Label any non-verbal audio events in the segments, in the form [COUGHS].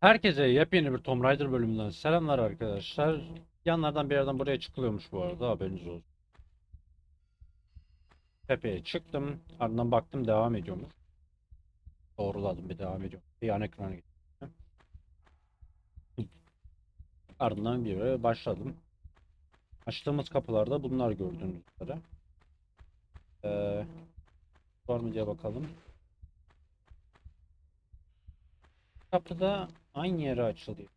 Herkese yepyeni bir Tomb Raider bölümünden selamlar arkadaşlar. Yanlardan bir yerden buraya çıkılıyormuş bu arada haberiniz olsun. Tepeye çıktım. Ardından baktım devam ediyormuş. Doğruladım bir devam ediyor. Bir yan ekrana gittim. Ardından bir yere başladım. Açtığımız kapılarda bunlar gördüğünüz üzere. Ee, var mı diye bakalım. Kapıda aynı yere açılıyor.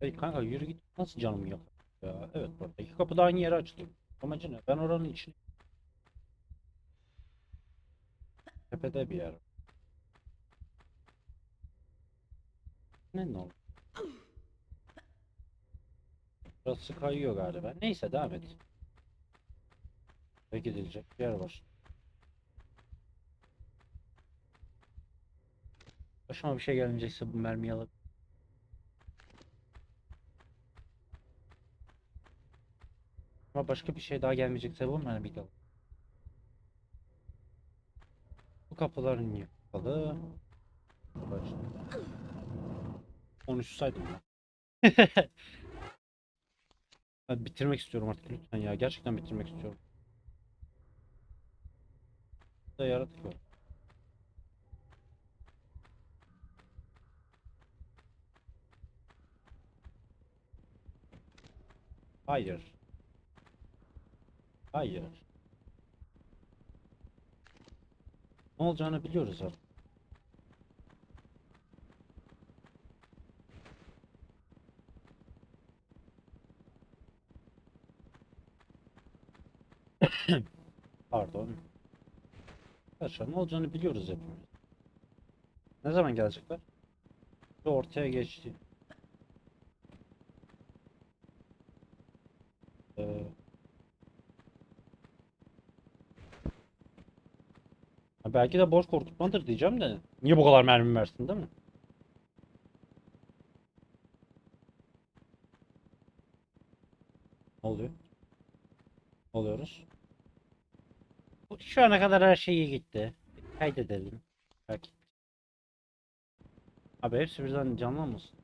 Hey kanka yürü git. Nasıl canım yok ya? Evet bu arada iki kapı aynı yere açılıyor. Amacı ne? Ben oranın içine... Tepede bir yer. Ne ne oldu? Burası kayıyor galiba. Neyse devam et. Ve gidilecek yer var. Başıma bir şey gelmeyecekse bu mermiyi alıp Ama başka bir şey daha gelmeyecekse bu mermiyi alıp Bu kapıların niye kapalı? Başla. Konuşsaydım ben. [LAUGHS] Ben bitirmek istiyorum artık lütfen ya. Gerçekten bitirmek istiyorum. Da yaratık var. Hayır. Hayır. Ne olacağını biliyoruz artık. [COUGHS] Pardon. Ne olacağını biliyoruz hepimiz. Ne zaman gelecekler? Şu ortaya geçti. Ee, belki de boş korkutmadır diyeceğim de. Niye bu kadar mermi versin değil mi? Ne oluyor? Oluyoruz? Şu ana kadar her şey iyi gitti. Kaydedelim. Belki. Abi hepsi birden canlanmasın.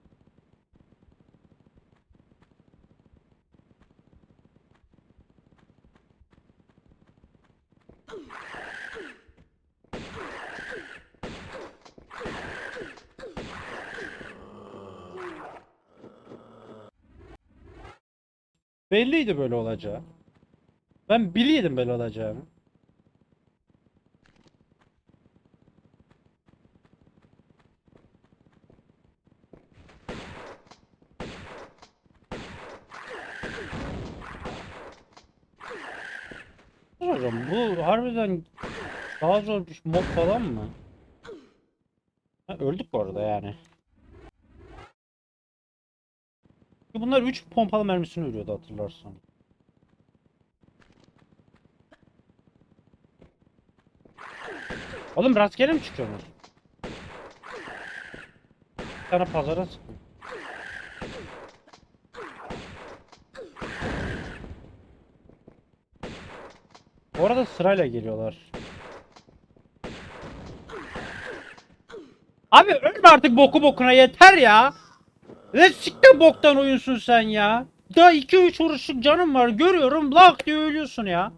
Belliydi böyle olacağı. Ben biliyordum böyle olacağını. Daha bir mod falan mı? Ha, öldük bu arada yani. Bunlar 3 pompalı mermisini ölüyordu hatırlarsan. Oğlum rastgele mi çıkıyorsunuz? Bir tane pazara sıkın. Bu arada sırayla geliyorlar. Abi ölme artık boku bokuna yeter ya. Ne siktir boktan oyunsun sen ya. Daha 2-3 vuruşluk canım var görüyorum lak diye ölüyorsun ya.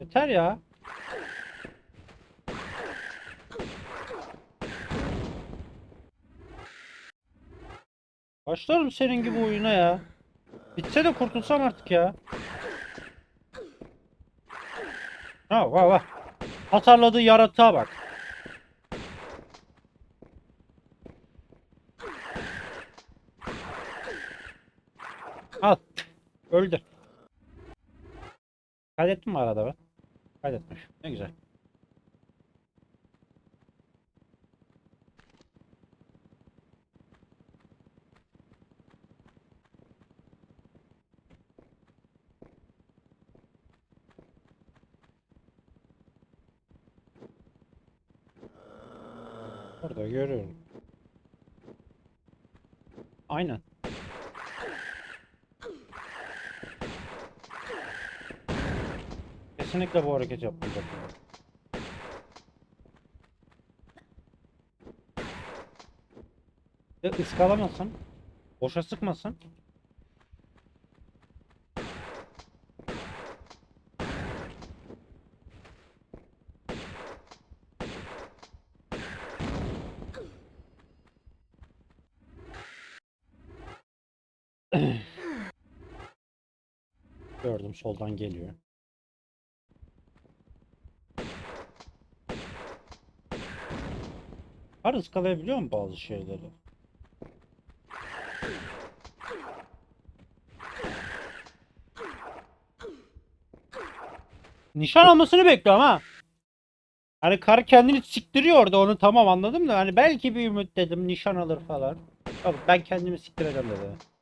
Yeter ya. Başlarım senin gibi oyuna ya. Bitse de kurtulsam artık ya. Ha va va. Hasarladığı yaratığa bak. Al. Öldü. Kaydettin mi arada ben? Kaydetmiş. Ne güzel. Orada görüyorum. Aynen. Kesinlikle bu hareket yapmayacak. Ya ıskalamasın. Boşa sıkmasın. Gördüm soldan geliyor. Var ıskalayabiliyor mu bazı şeyleri? Nişan almasını bekliyorum ha. Hani kar kendini siktiriyor orada onu tamam anladım da hani belki bir ümit dedim nişan alır falan. Yok ben kendimi siktireceğim dedi.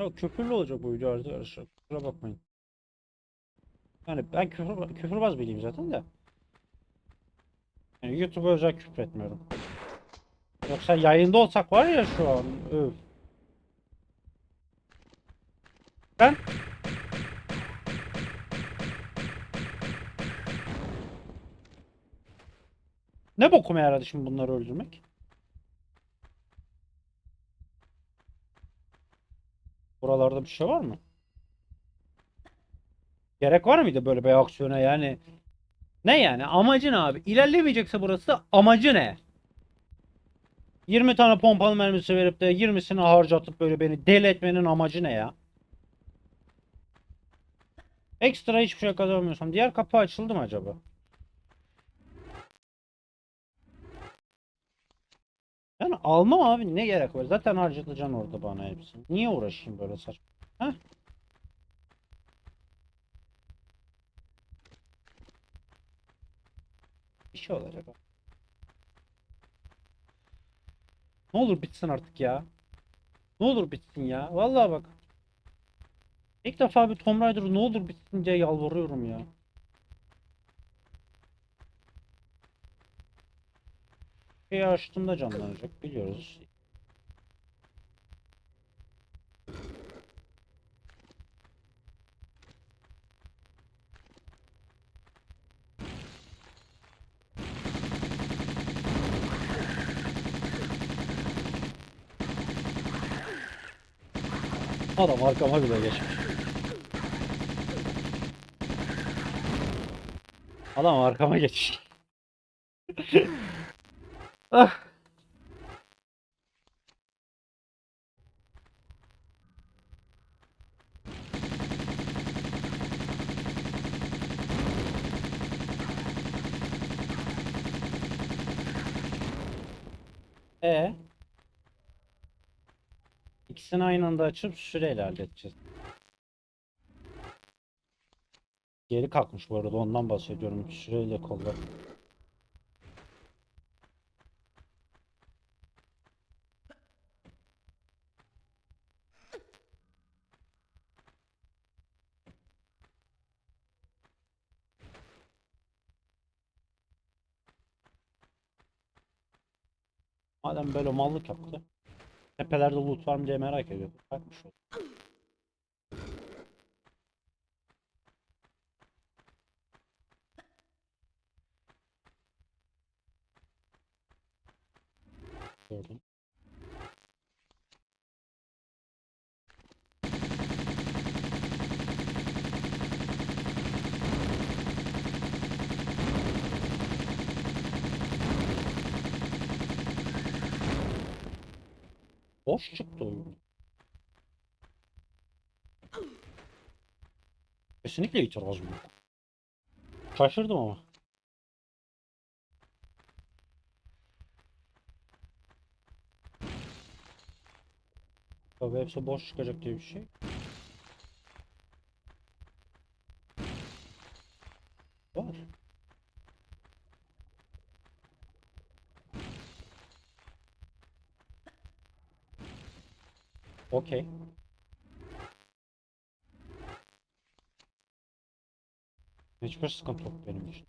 Yok küfürlü olacak bu video arkadaşlar. Kusura bakmayın. Yani ben küfür, küfürbaz biriyim zaten de. Yani YouTube'a özel küfür etmiyorum. Yoksa yayında olsak var ya şu an. Öf. Ben Ne bokuma yaradı şimdi bunları öldürmek? Buralarda bir şey var mı? Gerek var mıydı böyle bir aksiyona yani? Ne yani? Amacı ne abi? İlerlemeyecekse burası amacı ne? 20 tane pompalı mermisi verip de 20'sini harcatıp böyle beni deli etmenin amacı ne ya? Ekstra hiçbir şey kazanmıyorsam diğer kapı açıldı mı acaba? Yani almam abi ne gerek var? Zaten harcatacaksın orada bana hepsini. Niye uğraşayım böyle saçma? Heh. Bir şey olacak. Ne olur bitsin artık ya. Ne olur bitsin ya. Vallahi bak. İlk defa bir Tomb Raider ne olur bitsin diye yalvarıyorum ya. Şeyi açtığımda canlanacak biliyoruz. Adam arkama bile geçmiş. Adam arkama geçmiş. [LAUGHS] ah. E İkisini aynı anda açıp süreyle halledeceğiz. Geri kalkmış bu arada ondan bahsediyorum. Süreyle kollar. Madem böyle mallık yaptı. Tepelerde loot var mı diye merak ediyorum. Bakmış ol. Gördüm. Boş çıktı oyun. Kesinlikle itirazım yok. Şaşırdım ama. Tabii hepsi boş çıkacak diye bir şey. Var. Okey. Hiçbir sıkıntı yok benim için.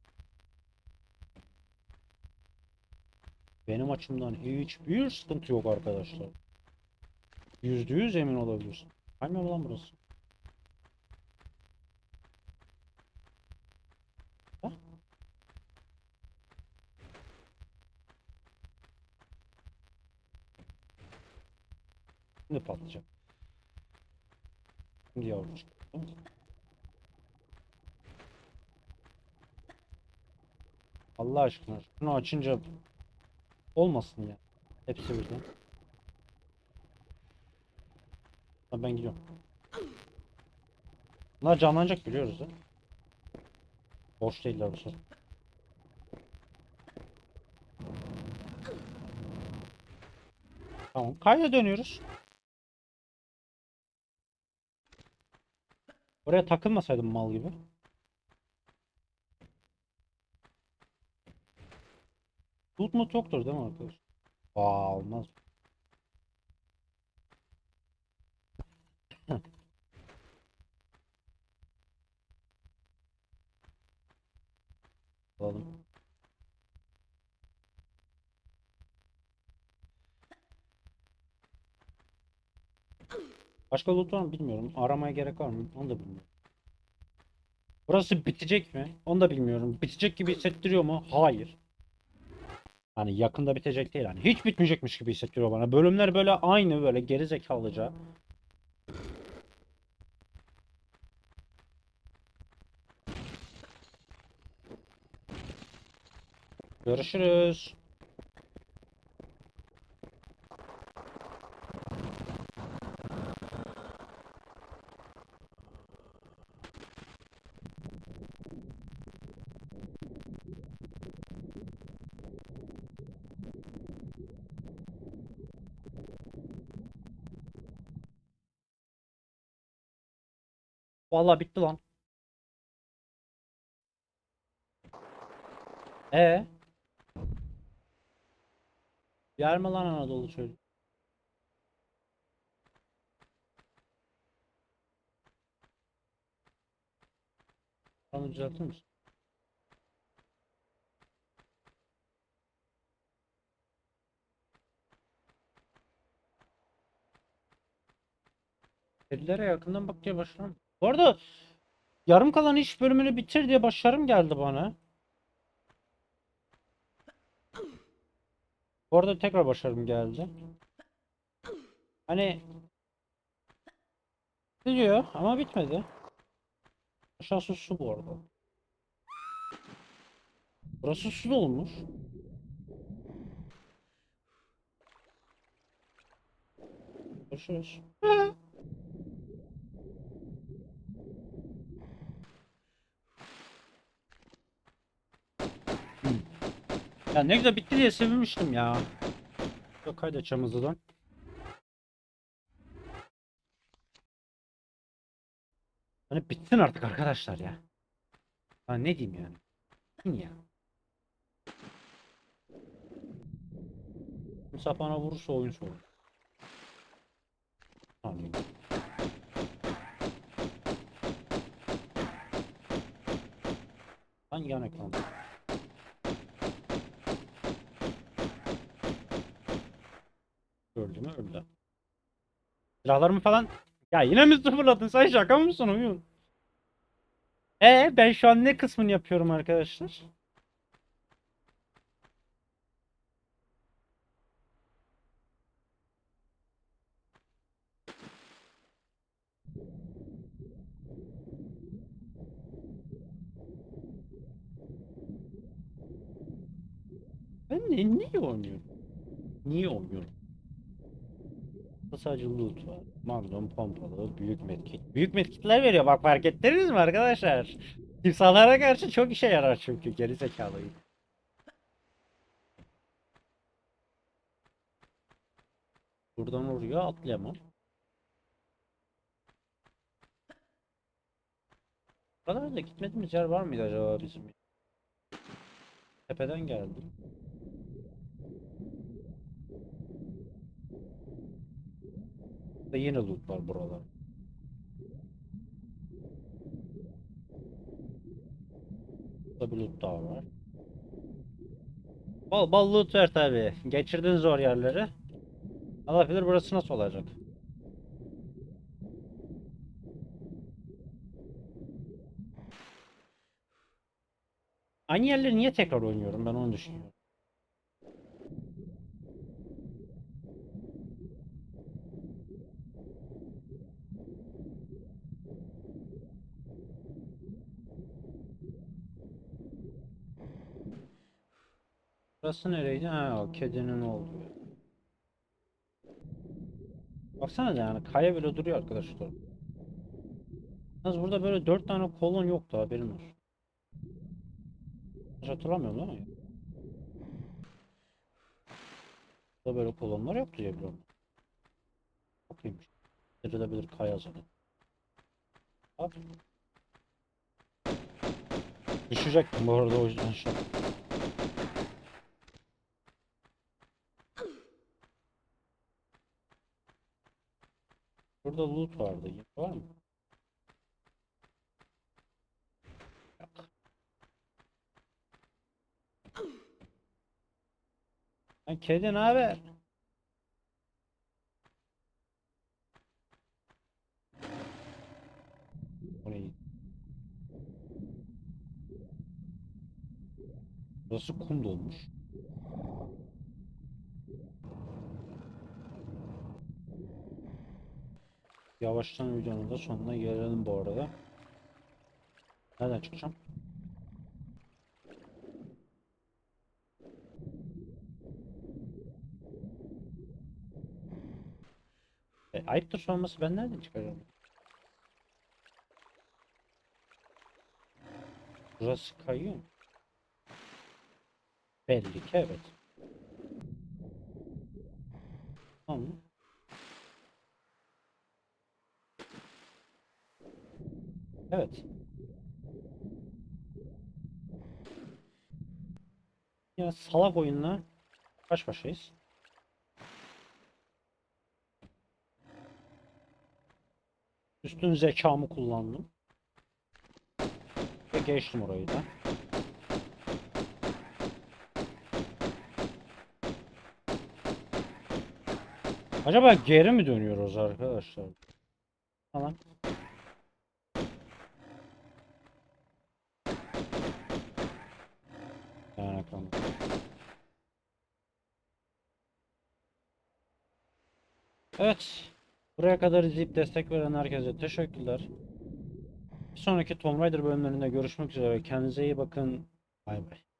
Benim açımdan hiçbir sıkıntı yok arkadaşlar. Yüzde yüz emin olabilirsin. Kaymıyor lan burası? Ha? Şimdi patlayacak. Şimdi yavru çıktı. Allah aşkına şunu açınca olmasın ya. Hepsi birden. Ben gidiyorum. Bunlar canlanacak biliyoruz ya. Boş değiller bu sefer. Tamam. Kayda dönüyoruz. Oraya takılmasaydım mal gibi. Loot mut yoktur değil mi arkadaş? Aa olmaz. Alalım. Başka loot var mı bilmiyorum. Aramaya gerek var mı? Onu da bilmiyorum. Burası bitecek mi? Onu da bilmiyorum. Bitecek gibi hissettiriyor mu? Hayır. Hani yakında bitecek değil. Hani hiç bitmeyecekmiş gibi hissettiriyor bana. Bölümler böyle aynı böyle geri zekalıca. Görüşürüz. Vallahi bitti lan. E Yer mi lan Anadolu çocuk? Onu düzeltir misin? Kedilere yakından bak diye. Bu arada yarım kalan iş bölümünü bitir diye başlarım geldi bana. Bu arada tekrar başarım geldi. Hani gidiyor ama bitmedi. Aşağısı su bu arada. Burası su dolmuş. Görüşürüz. Ya ne güzel bitti diye sevinmiştim ya. Yok kaydedeceğim hızlıdan. Hani bitsin artık arkadaşlar ya. Ha ne diyeyim yani. Bitsin ya. Musa bana vurursa oyun soğur. Tamam. Lan yan ekran. Mü öldü. Silahlarımı falan... Ya yine mi sıfırladın? Sen şaka mısın oyun? E ben şu an ne kısmını yapıyorum arkadaşlar? Ben ne, niye oynuyorum? Niye oynuyorum? Sadece loot var. Magnum, pompalı, büyük medkit. Büyük medkitler veriyor. Bak fark ettiniz mi arkadaşlar? Timsahlara karşı çok işe yarar çünkü. Geri zekalıyım. Buradan oraya atlayamam. Buralarda gitmediğimiz yer var mıydı acaba bizim? Tepeden geldim. Burada yine loot var buralar. Burada bir loot daha var. Bol bol loot ver tabi. Geçirdin zor yerleri. Allah bilir burası nasıl olacak. Aynı yerleri niye tekrar oynuyorum ben onu düşünüyorum. Burası nereydi? Ha, o kedinin olduğu. Baksana yani kaya bile duruyor arkadaşlar. Yalnız burada böyle dört tane kolon yoktu haberin olsun. Hiç hatırlamıyorum değil mi? Burada böyle kolonlar yoktu diye biliyorum. Çok iyiymiş. Sırılabilir kaya zaten. Abi. Düşecektim bu arada o yüzden şu an. Burada loot vardı. Yine Var mı? Yok. Lan kedi ne haber? Orayı. Burası kum dolmuş. Yavaştan videonun da sonuna gelelim bu arada. Nereden çıkacağım? E, ayıptır sorması ben nereden çıkacağım? Burası kayıyor mu? Belli ki evet. Tamam. Evet. Yine salak oyunla baş başayız. Üstün zekamı kullandım. Ve geçtim orayı da. Acaba geri mi dönüyoruz arkadaşlar? Tamam. Yani tamam. Evet. Buraya kadar izleyip destek veren herkese teşekkürler. Bir sonraki Tomb Raider bölümlerinde görüşmek üzere. Kendinize iyi bakın. Bay bay.